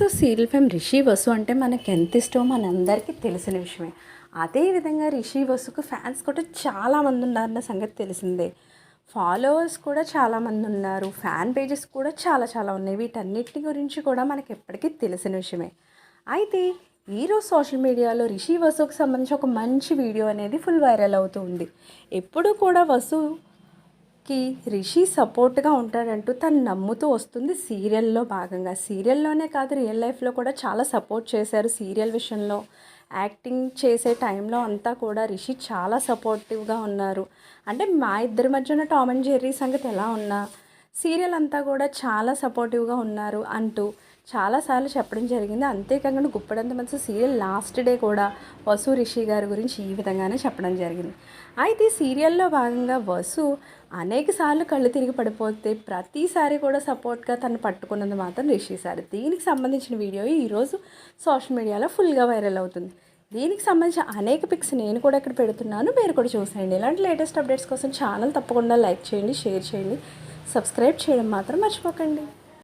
So serial fame Rishi Vasu అంటే మనకు ఎంత ఇష్టమో మనందరికీ తెలిసిన విషయమే. అదేవిధంగా రిషి వసుకు ఫ్యాన్స్ కూడా చాలామంది ఉన్నారన్న సంగతి తెలిసిందే. ఫాలోవర్స్ కూడా చాలామంది ఉన్నారు. ఫ్యాన్ పేజెస్ కూడా చాలా చాలా ఉన్నాయి. వీటన్నిటి గురించి కూడా మనకి ఎప్పటికీ తెలిసిన విషయమే. అయితే ఈరోజు సోషల్ మీడియాలో రిషి వసుకు సంబంధించి ఒక మంచి వీడియో అనేది ఫుల్ వైరల్ అవుతూ ఉంది. ఎప్పుడు కూడా వసు కి రిషి సపోర్ట్గా ఉంటాడంటూ తను నమ్ముతూ వస్తుంది సీరియల్లో భాగంగా. సీరియల్లోనే కాదు రియల్ లైఫ్లో కూడా చాలా సపోర్ట్ చేశారు సీరియల్ విషయంలో. యాక్టింగ్ చేసే టైంలో అంతా కూడా రిషి చాలా సపోర్టివ్గా ఉన్నారు. అంటే మా ఇద్దరి మధ్యన టామ్ అండ్ జెర్రీ సంగతి ఎలా ఉన్నా సీరియల్ అంతా కూడా చాలా సపోర్టివ్గా ఉన్నారు అంటూ చాలాసార్లు చెప్పడం జరిగింది. అంతేకాకుండా గుప్పడంత మనసు సీరియల్ లాస్ట్ డే కూడా వసు రిషి గారి గురించి ఈ విధంగానే చెప్పడం జరిగింది. అయితే సీరియల్లో భాగంగా వసు అనేక సార్లు కళ్ళు తిరిగి పడిపోతే ప్రతిసారి కూడా సపోర్ట్గా తను పట్టుకున్నది మాత్రం రిషి సార్. దీనికి సంబంధించిన వీడియో ఈరోజు సోషల్ మీడియాలో ఫుల్గా వైరల్ అవుతుంది. దీనికి సంబంధించిన అనేక పిక్స్ నేను కూడా ఇక్కడ పెడుతున్నాను. మీరు కూడా చూసేయండి. ఇలాంటి లేటెస్ట్ అప్డేట్స్ కోసం ఛానల్ తప్పకుండా లైక్ చేయండి షేర్ చేయండి సబ్స్క్రైబ్ చేయడం మాత్రం మర్చిపోకండి.